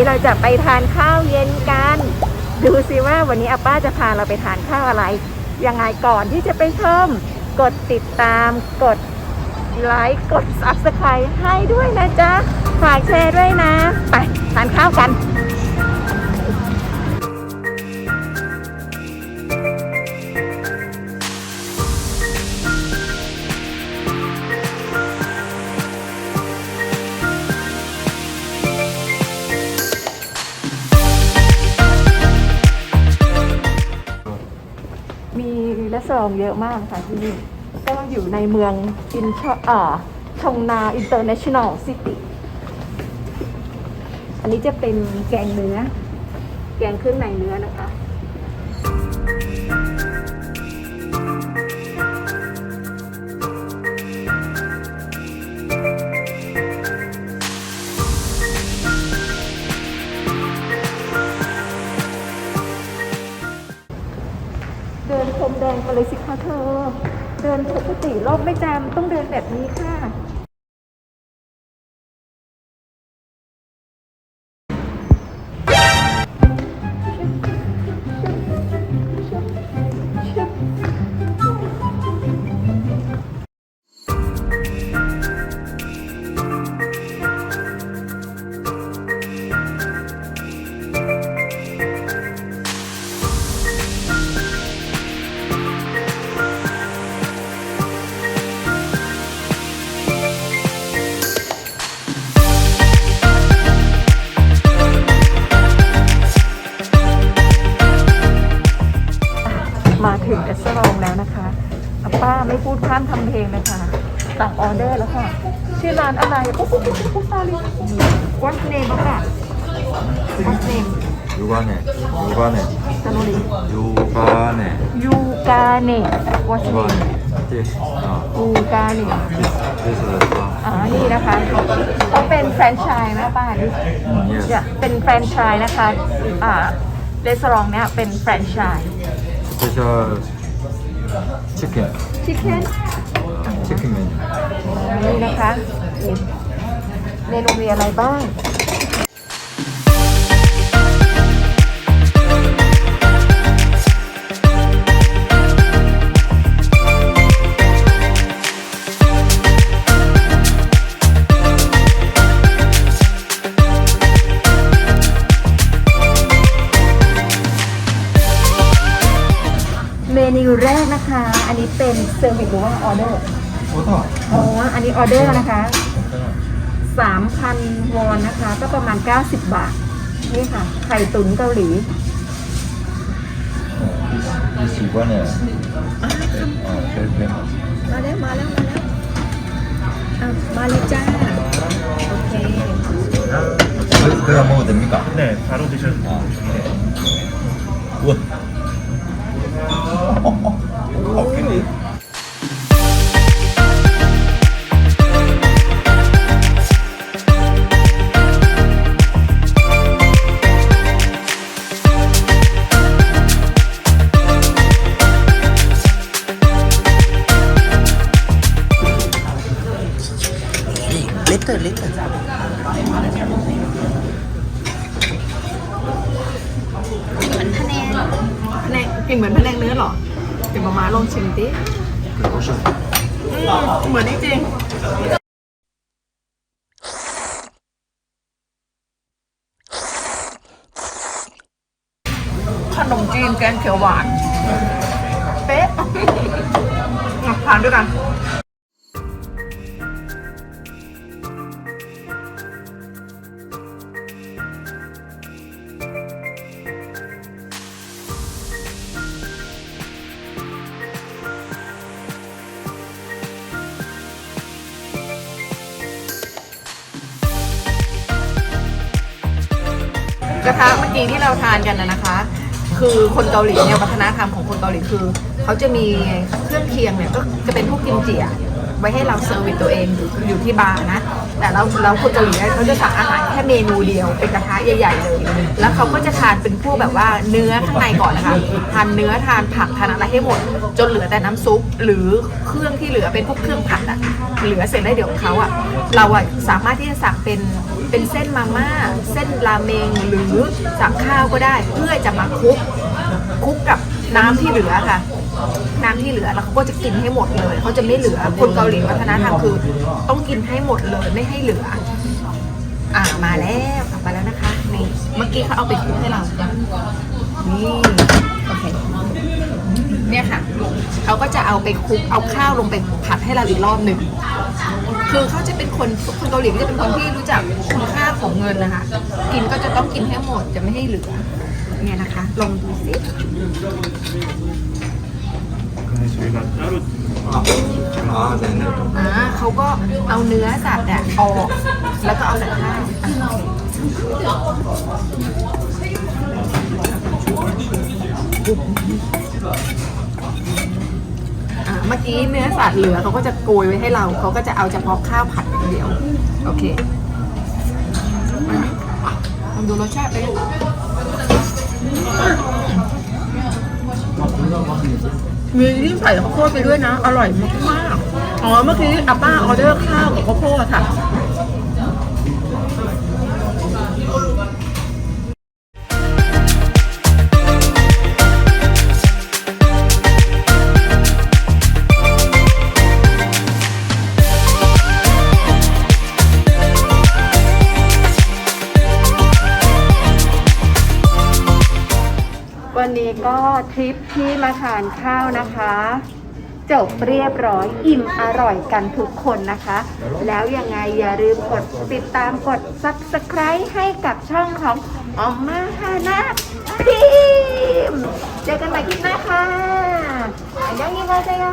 นี้เราจะไปทานข้าวเย็นกัน ดูสิว่าวันนี้อาป้าจะพาเราไปทานข้าวอะไร ยังไงก่อนที่จะไปชมกดติดตามกดไลค์กด subscribe ให้ด้วยนะจ๊ะ ฝากแชร์ด้วยนะ ไปทานข้าวกัน มีและสองเยอะมากค่ะที่นี่ ก็อยู่ในเมืองอินชอ่าชงนาอินเตอร์เนชั่นแนลซิตี้ อันนี้จะเป็นแกงเนื้อ แกงเครื่องในเนื้อนะคะ มแดงกันเลยสิคะเธอ เดินปกติรอบไม่จำต้องเดินแบบนี้ค่ะ ถึงเอสร์ลองแล้วนะคะป้าไม่พูดข้ามทำเพลงเลยค่ะสั่งออเดอร์แล้วค่ะ ชื่อร้านอะไรปุ๊บปุ๊บปุ๊ตาลีวัดเนมค่ะวัดเนมยูกาเนยูกาเนตาลียูกาเนยูกาเนวัดเนมยูกาเน่อ๋อนี่นะคะเขาเป็นแฟรนไชส์นะป้าดิเป็นแฟรนไชส์นะคะอ่าเรสซองเนี้ยเป็นแฟรนไชส์ special chicken ชิคเก้น chicken menu นี่นะคะนี่เมนูมีอะไรบ้าง อันนี้เป็นเซอร์วิสหรือว่าออเดอร์ 오다 อ๋อ อันนี้ออเดอร์นะคะ 3,000 วอนนะคะ ก็ประมาณ 90 บาท นี่ค่ะ ไข่ตุ๋นเกาหลี this 요가네 아 very famous มาแล้ว มาแล้ว มาแล้วอ่ะมาเลยจ้า โอเค 그- 그냥 먹어도 됩니까? 네, 바로 드셔도 아. 됩니다. 우와 little little แผนงกลิ่นเหมือนแผนงเนื้อเหรอเดี๋ยวมามาลองชิมดิเหมือนจริงขนมจีนแกงเขียวหวาน เป๊ะอะทานด้วยกัน กระทะเมื่อกี้ที่เราทานกันนะนะคะ คือคนเกาหลีเนี่ยวัฒนธรรมของคนเกาหลีคือเขาจะมีเครื่องเคียงเนี่ยก็จะเป็นพวกกิมจิอะ ไว้ให้เราเซอร์วิสตัวเองอยู่อยู่ที่บาร์นะ แต่เราเราคนเกาหลีเขาจะสั่งอาหารแค่เมนูเดียวเป็นกระทะใหญ่ๆเลย แล้วเขาก็จะทานเป็นพวกแบบว่าเนื้อข้างในก่อนนะคะทานเนื้อทานผักทานอะไรให้หมด จนเหลือแต่น้ำซุป หรือเครื่องที่เหลือเป็นพวกเครื่องผัดอะเหลือเสร็จแล้วเดี๋ยวเขาอะเราอะสามารถที่จะสั่งเป็นเป็นเส้นมาม่าเส้นราเมงหรือสั่งข้าวก็ได้เพื่อจะมาคุกคุกกับ น้ำที่เหลือค่ะ น้ำที่เหลือแล้วเขาก็จะกินให้หมดเลยเขาจะไม่เหลือคนเกาหลีวัฒนธรรมคือ ต้องกินให้หมดเลยไม่ให้เหลือ อ่ามาแล้วกลับมาแล้วนะคะนี่เมื่อกี้เขาเอาไปคลุกให้เรานี่โอเคเนี่ยค่ะเขาก็จะเอาไปคลุกเอาข้าวลงไปผัดให้เราอีกรอบหนึ่งคือเขาจะเป็นคนคนเกาหลีก็จะเป็นคนที่รู้จักคุณค่าของเงินนะคะ กินก็จะต้องกินให้หมดจะไม่ให้เหลือ เนี่ยนะคะ ลองดูสิอ่าเขาก็เอาเนื้อสัตว์อะออกแล้วก็เอาแต่ข้าวอะเมื่อกี้เนื้อสัตว์เหลือเขาก็จะโกยไว้ให้เรา เขาก็จะเอาเฉพาะข้าวผัดอาเดียว โอเคลองดูรสชาติเลย มีที่ใส่ข้าวโพดไปด้วยนะ อร่อยมากๆอ๋อเมื่อกี้อาป้าออเดอร์ข้าวกับข้าวโพดค่ะ นี้ก็ทริปที่มาทานข้าวนะคะ จบเรียบร้อยอิ่มอร่อยกันทุกคนนะคะ แล้วยังไงอย่าลืมกดติดตามกด subscribe ให้กับช่องของออมมาฮานะทีมเจอกันใหม่คลิปหน้าค่ะอันยองยิงกาเซโย